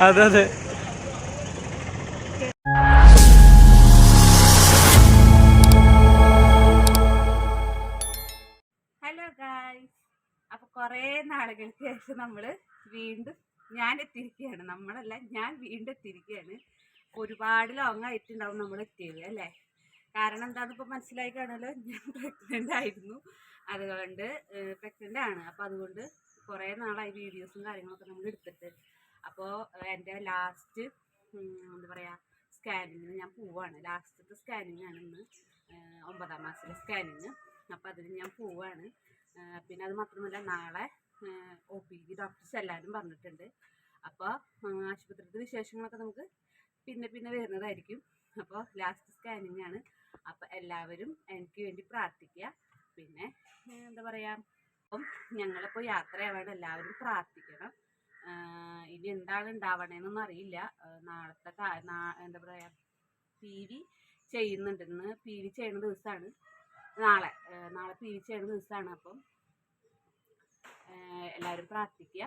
അത് അതെ hello guys അപ്പൊ കൊറേ നാളുകൾക്ക് ശേഷം നമ്മൾ വീണ്ടും ഞാൻ എത്തിയിരിക്കുകയാണ് നമ്മളല്ല ഞാൻ വീണ്ടും എത്തിയിരിക്കുകയാണ് ഒരുപാട് ലോങ് ആയിട്ടുണ്ടാവും നമ്മൾ എത്തിയത് അല്ലേ? കാരണം എന്താണെന്ന് ഇപ്പൊ മനസ്സിലായി കാണുമല്ലോ? ഞാൻ പ്രഗ്നന്റ് ആയിരുന്നു. അതുകൊണ്ട് പ്രഗ്നന്റ് ആണ്. അപ്പോൾ അതുകൊണ്ട് കുറേ നാളായി വീഡിയോസും കാര്യങ്ങളൊക്കെ നമ്മൾ എടുത്തിട്ട്. അപ്പോൾ എന്റെ ലാസ്റ്റ് എന്താ പറയുക സ്കാനിങ്ങിന് ഞാൻ പോവാണ്. ലാസ്റ്റത്തെ സ്കാനിങ് ആണ് ഇന്ന് ഒമ്പതാം മാസത്തിലെ സ്കാനിങ് അപ്പോൾ അതിന് ഞാൻ പോവാണ്. പിന്നെ അത് മാത്രമല്ല നാളെ ഒ പിക്ക് എല്ലാരും എല്ലാവരും പറഞ്ഞിട്ടുണ്ട്. അപ്പോൾ ആശുപത്രിയുടെ വിശേഷങ്ങളൊക്കെ നമുക്ക് പിന്നെ പിന്നെ വരുന്നതായിരിക്കും. അപ്പോൾ ലാസ്റ്റ് സ്കാനിങ് ആണ്. അപ്പോൾ എല്ലാവരും എനിക്ക് വേണ്ടി പ്രാർത്ഥിക്കുക. പിന്നെ എന്താ പറയുക അപ്പം ഞങ്ങളിപ്പോൾ യാത്രയാവാൻ എല്ലാവരും പ്രാർത്ഥിക്കണം. ഇനി എന്താണ് ഉണ്ടാവണേന്നൊന്നും അറിയില്ല. നാളത്തെ എന്താ പറയുക പി വി ചെയ്യുന്നുണ്ട്. ഇന്ന് പി വി ചെയ്യുന്ന ദിവസമാണ് നാളെ നാളെ പി വി ചെയ്യുന്ന ദിവസമാണ് അപ്പം. എല്ലാവരും പ്രാർത്ഥിക്കുക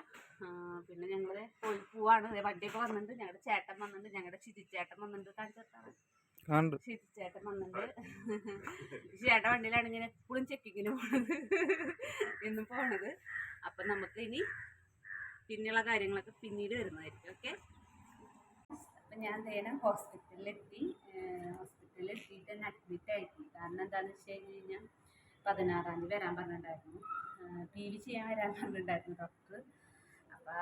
പിന്നെ ഞങ്ങൾ പോയി പോവാണ്. വണ്ടിയൊക്കെ വന്നിട്ടുണ്ട് ഞങ്ങളുടെ ചേട്ടൻ വന്നിട്ടുണ്ട് ഞങ്ങളുടെ ചിരിച്ചേട്ടൻ വന്നിട്ടുണ്ട് കാണിച്ചിട്ടാണ് ചേട്ടൻ വന്നിട്ടുണ്ട് ചേട്ടൻ വണ്ടിയിലാണ് ഇങ്ങനെ എപ്പോഴും ചെക്കിങ്ങിന് പോണത്. എന്നും പോണത്. അപ്പം നമുക്ക് ഇനി പിന്നെയുള്ള കാര്യങ്ങളൊക്കെ പിന്നീട് വരുന്നതായിരിക്കും. ഓക്കെ? അപ്പം ഞാൻ നേരം ഹോസ്പിറ്റലിലെത്തി. ഹോസ്പിറ്റലിൽ എത്തിയിട്ട് തന്നെ അഡ്മിറ്റ് ആയിരുന്നു കാരണം എന്താണെന്ന് വെച്ച് കഴിഞ്ഞ് കഴിഞ്ഞാൽ പതിനാറാം തീയതി വരാൻ പറഞ്ഞിട്ടുണ്ടായിരുന്നു. പി വി ചെയ്യാൻ വരാൻ പറഞ്ഞിട്ടുണ്ടായിരുന്നു ഡോക്ടർ അപ്പോൾ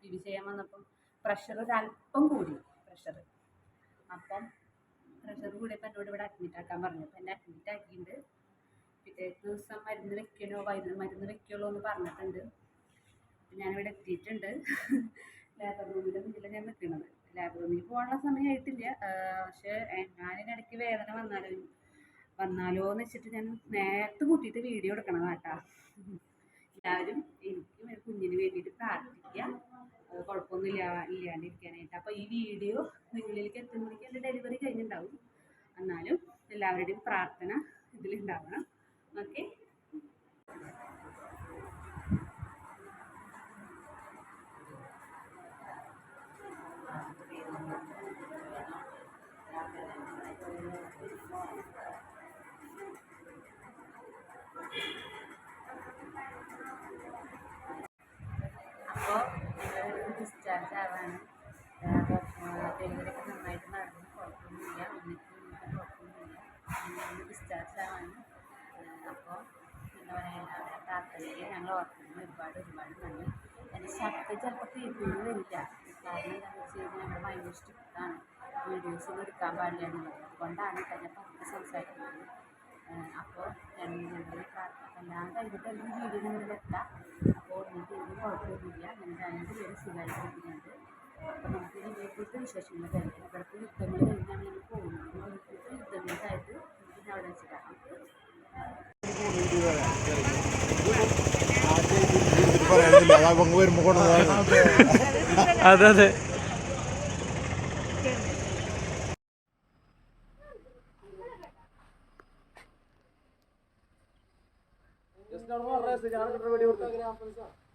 പി വി ചെയ്യാൻ വന്നപ്പം പ്രഷർ ഒരല്പം കൂടി. പ്രഷർ അപ്പം പ്രഷർ കൂടിയപ്പോൾ എന്നോട് ഇവിടെ അഡ്മിറ്റ് ആക്കാൻ പറഞ്ഞു. അപ്പം എന്നെ അഡ്മിറ്റ് ആക്കിയിട്ടുണ്ട്. പിറ്റേ ദിവസം മരുന്ന് വെക്കണോ? വൈദ്യുതി മരുന്ന് വെക്കുള്ളൂ എന്ന് പറഞ്ഞിട്ടുണ്ട്. ഞാനിവിടെ എത്തിയിട്ടുണ്ട്. ലാബർ റൂമിന്റെ മുന്നിൽ ഞാൻ നിൽക്കുന്നത്. ലാബർ റൂമിൽ പോകാനുള്ള സമയമായിട്ടില്ല പക്ഷേ ഞാനിടയ്ക്ക് വേദന വന്നാലോ വന്നാലോ എന്ന് വെച്ചിട്ട് ഞാൻ നേരത്തെ കൂട്ടിയിട്ട് വീഡിയോ എടുക്കണം കേട്ടോ. എല്ലാവരും എനിക്കും കുഞ്ഞിന് വേണ്ടിയിട്ട് പ്രാർത്ഥിക്കുക. കുഴപ്പമൊന്നുമില്ല ഇല്ലാണ്ടിരിക്കാനായിട്ട് അപ്പോൾ ഈ വീഡിയോ നിങ്ങളിലേക്ക് എത്തുമ്പോഴേക്കും എന്റെ ഡെലിവറി കഴിഞ്ഞിട്ടുണ്ടാവും. എന്നാലും എല്ലാവരുടെയും പ്രാർത്ഥന ഇതിലുണ്ടാവണം. ഓക്കെ അപ്പോൾ ഡിസ്ചാർജ് ആവാണ് ഡെലിവറി ഒക്കെ നന്നായിട്ട് നടന്നു. കുഴപ്പമൊന്നുമില്ല. ഉമ്മയ്ക്ക് കുഴപ്പമൊന്നുമില്ല. ഡിസ്ചാർജ് ആവാണ്. അപ്പോൾ എന്താ പറയുക അവരെ പ്രാർത്ഥനയിൽ ഞങ്ങൾ ഓർക്കുന്നു. ഒരുപാട് ഒരുപാട് നന്ദി. എന്റെ ശബ്ദം ചിലപ്പോൾ കേൾക്കുന്നു വരില്ല. കാരണം എന്താണെന്ന് വെച്ച് കഴിഞ്ഞാൽ ഞങ്ങൾ ഭയങ്കര ഇഷ്ടപ്പെട്ടാണ് വീഡിയോസ് ഒന്നും എടുക്കാൻ പാടില്ല എന്നുള്ളത്. അതുകൊണ്ടാണ് തന്നെ പറഞ്ഞ് സംസാരിക്കുന്നത്. അപ്പോൾ ഞങ്ങൾ എല്ലാം കഴിഞ്ഞിട്ട് ഈ വീഡിയോ നിങ്ങളിലെത്താം അപ്പോൾ നിങ്ങൾക്ക് ഒരു കുഴപ്പമൊന്നുമില്ല ഞങ്ങൾ രണ്ട് പേരും സുഖമായിട്ടിരിക്കുന്നുണ്ട്. അപ്പോൾ നമുക്ക് ഇനി വീട്ടിലത്തെ വിശേഷങ്ങളൊക്കെ ഇവിടുത്തെ യുദ്ധങ്ങൾ കഴിഞ്ഞാണ് ഞങ്ങൾ പോകുന്നത്. വീട്ടിലത്തെ യുദ്ധങ്ങൾക്കായിട്ട് പിന്നെ അവിടെ വെച്ചിട്ടാണ് അതെ അത്. അവങ്ങ് വരുമ്പോ കൊണ്ടുവന്നതാണ്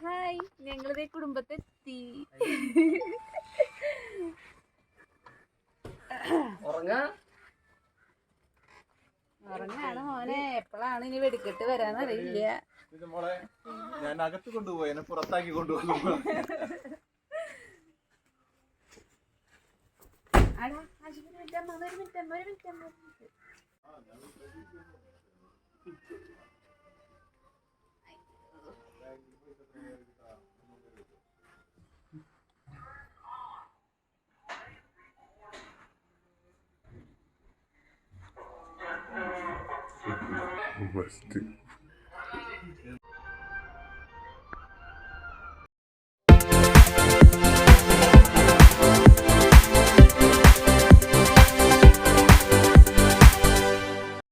ഹായ് ഞങ്ങളിതേ കുടുംബത്തെത്തി. ഉറങ്ങാണ് മോനെ. എപ്പോഴാണ് ഇനി വെടിക്കെട്ട് വരാന്നറിയില്ല. ഞാൻ അകത്ത് കൊണ്ടുപോയി എന്നെ പുറത്താക്കി കൊണ്ടുപോകുന്നു ആടാ ഒരു മിനിറ്റ് അമ്മ ഒരു മിനിറ്റ് അമ്മ. ഒരു മിനിറ്റ് അമ്മ ഒരു മിനിറ്റ് ഫസ്റ്റ്